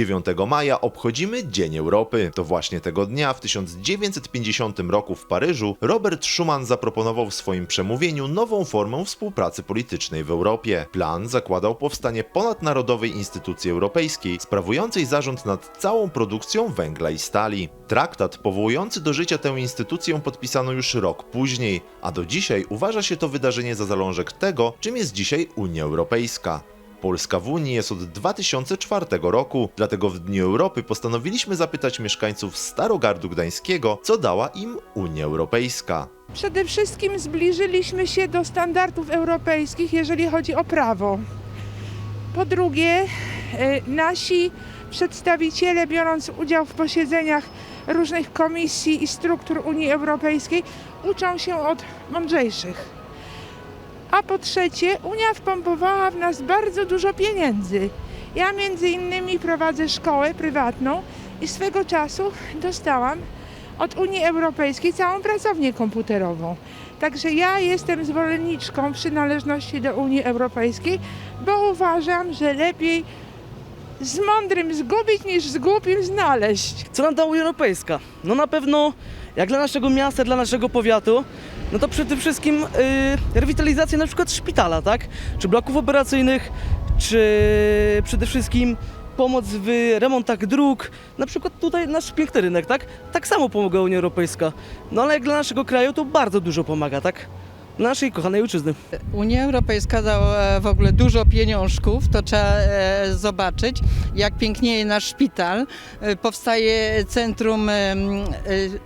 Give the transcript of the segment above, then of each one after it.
9 maja obchodzimy Dzień Europy. To właśnie tego dnia w 1950 roku w Paryżu Robert Schuman zaproponował w swoim przemówieniu nową formę współpracy politycznej w Europie. Plan zakładał powstanie ponadnarodowej instytucji europejskiej, sprawującej zarząd nad całą produkcją węgla i stali. Traktat powołujący do życia tę instytucję podpisano już rok później, a do dzisiaj uważa się to wydarzenie za zalążek tego, czym jest dzisiaj Unia Europejska. Polska w Unii jest od 2004 roku, dlatego w Dniu Europy postanowiliśmy zapytać mieszkańców Starogardu Gdańskiego, co dała im Unia Europejska. Przede wszystkim zbliżyliśmy się do standardów europejskich, jeżeli chodzi o prawo. Po drugie, e, nasi przedstawiciele, biorąc udział w posiedzeniach różnych komisji i struktur Unii Europejskiej, uczą się od mądrzejszych. A po trzecie, Unia wpompowała w nas bardzo dużo pieniędzy. Ja między innymi prowadzę szkołę prywatną i swego czasu dostałam od Unii Europejskiej całą pracownię komputerową. Także ja jestem zwolenniczką przynależności do Unii Europejskiej, bo uważam, że lepiej z mądrym zgubić niż z głupim znaleźć. Co nam da Unia Europejska? No na pewno, jak dla naszego miasta, dla naszego powiatu, no to przede wszystkim yy, rewitalizacja na przykład szpitala, tak? Czy bloków operacyjnych, czy przede wszystkim pomoc w remontach dróg, na przykład tutaj nasz piękny rynek, tak? Tak samo pomaga Unia Europejska. No ale jak dla naszego kraju to bardzo dużo pomaga, tak? Naszej kochanej ojczyzny. Unia Europejska dała w ogóle dużo pieniążków, to trzeba e, zobaczyć, jak pięknieje nasz szpital. E, Powstaje Centrum e,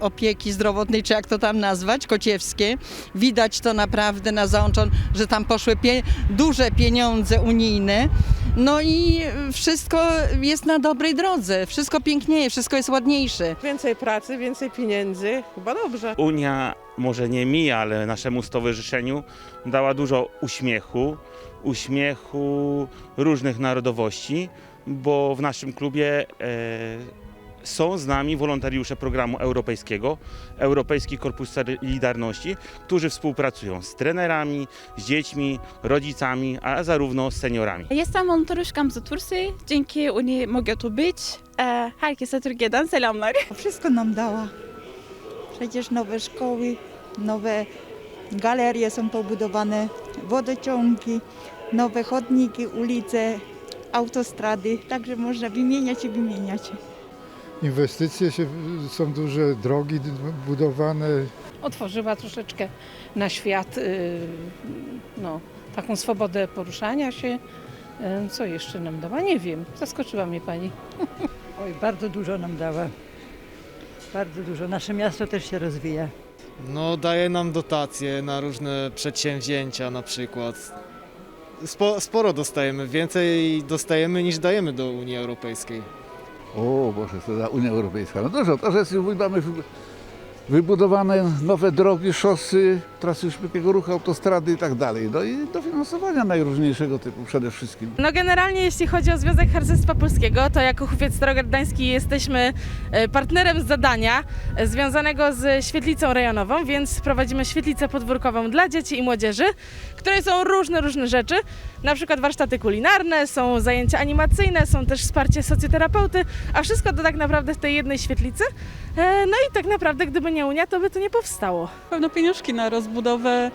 Opieki Zdrowotnej, czy jak to tam nazwać, kociewskie. Widać to naprawdę na załączon, że tam poszły pie duże pieniądze unijne. No i wszystko jest na dobrej drodze, wszystko pięknieje, wszystko jest ładniejsze. Więcej pracy, więcej pieniędzy, chyba dobrze. Unia może nie mi, ale naszemu stowarzyszeniu dała dużo uśmiechu, uśmiechu różnych narodowości, bo w naszym klubie e, są z nami wolontariusze programu europejskiego, Europejski Korpus Solidarności, którzy współpracują z trenerami, z dziećmi, rodzicami, a zarówno z seniorami. Jestem wolontariuszką z Turcji. Dzięki Unii mogę tu być. E, herkese Türkiye'den selamlar. Wszystko nam dała. Przecież nowe szkoły, nowe galerie są pobudowane, wodociągi, nowe chodniki, ulice, autostrady, także można wymieniać i wymieniać. Inwestycje się, są duże, drogi budowane, otworzyła troszeczkę na świat y, no, taką swobodę poruszania się. Y, Co jeszcze nam dała? Nie wiem. Zaskoczyła mnie pani. Oj, bardzo dużo nam dała. Bardzo dużo. Nasze miasto też się rozwija. No, daje nam dotacje na różne przedsięwzięcia na przykład. Spo, sporo dostajemy, więcej dostajemy niż dajemy do Unii Europejskiej. O Boże, co za Unia Europejska. No dużo, to, że mamy wy- wybudowane nowe drogi, szosy, trasy szybkiego ruchu, autostrady i tak dalej. No i dofinansowania najróżniejszego typu przede wszystkim. No generalnie jeśli chodzi o Związek Harcerstwa Polskiego, to jako Hufiec Starogard Gdański jesteśmy e, partnerem z zadania e, związanego z świetlicą rejonową, więc prowadzimy świetlicę podwórkową dla dzieci i młodzieży, w której są różne, różne rzeczy, na przykład warsztaty kulinarne, są zajęcia animacyjne, są też wsparcie socjoterapeuty, a wszystko to tak naprawdę w tej jednej świetlicy. E, No i tak naprawdę gdyby nie Unia, to by to nie powstało. Pewno pieniążki na rozbudowę e,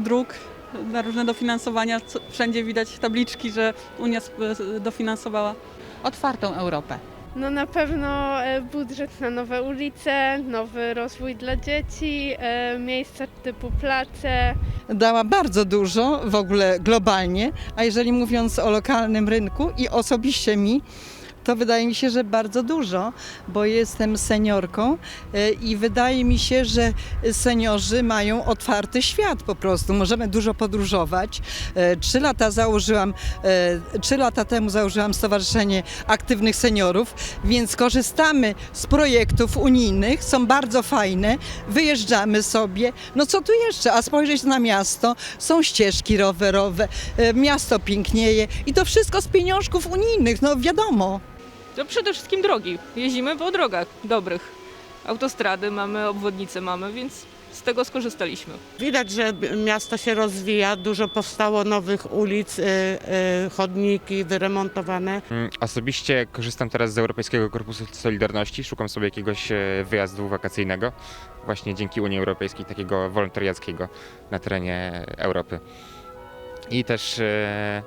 dróg, na różne dofinansowania. Wszędzie widać tabliczki, że Unia e, dofinansowała. Otwartą Europę. No na pewno e, budżet na nowe ulice, nowy rozwój dla dzieci, miejsca typu place. dała bardzo dużo w ogóle globalnie, a jeżeli mówiąc o lokalnym rynku i osobiście mi, to wydaje mi się, że bardzo dużo, bo jestem seniorką e, i wydaje mi się, że seniorzy mają otwarty świat po prostu. Możemy dużo podróżować. E, Trzy lata założyłam, e, trzy lata temu założyłam Stowarzyszenie Aktywnych Seniorów, więc korzystamy z projektów unijnych, są bardzo fajne, wyjeżdżamy sobie. No co tu jeszcze? A spojrzeć na miasto, są ścieżki rowerowe, miasto pięknieje i to wszystko z pieniążków unijnych, no wiadomo. To przede wszystkim drogi. Jeździmy po drogach dobrych. Autostrady mamy, obwodnice mamy, więc z tego skorzystaliśmy. Widać, że miasto się rozwija, dużo powstało nowych ulic, y, y, chodniki wyremontowane. Mm, Osobiście korzystam teraz z Europejskiego Korpusu Solidarności. Szukam sobie jakiegoś e, wyjazdu wakacyjnego, właśnie dzięki Unii Europejskiej, takiego wolontariackiego na terenie Europy. I też e,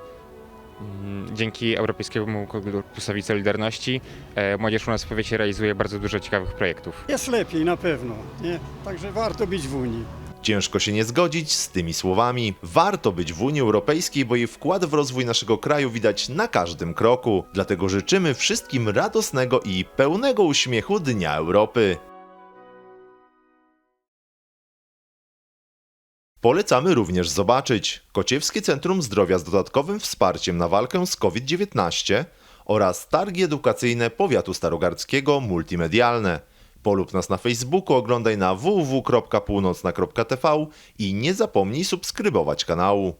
dzięki Europejskiemu Korpusowi Solidarności e, młodzież u nas w powiecie realizuje bardzo dużo ciekawych projektów. Jest lepiej na pewno, nie? Także warto być w Unii. Ciężko się nie zgodzić z tymi słowami. Warto być w Unii Europejskiej, bo jej wkład w rozwój naszego kraju widać na każdym kroku. Dlatego życzymy wszystkim radosnego i pełnego uśmiechu Dnia Europy. Polecamy również zobaczyć Kociewskie Centrum Zdrowia z dodatkowym wsparciem na walkę z COVID-19 oraz targi edukacyjne powiatu starogardzkiego multimedialne. Polub nas na Facebooku, oglądaj na www.północna.tv i nie zapomnij subskrybować kanału.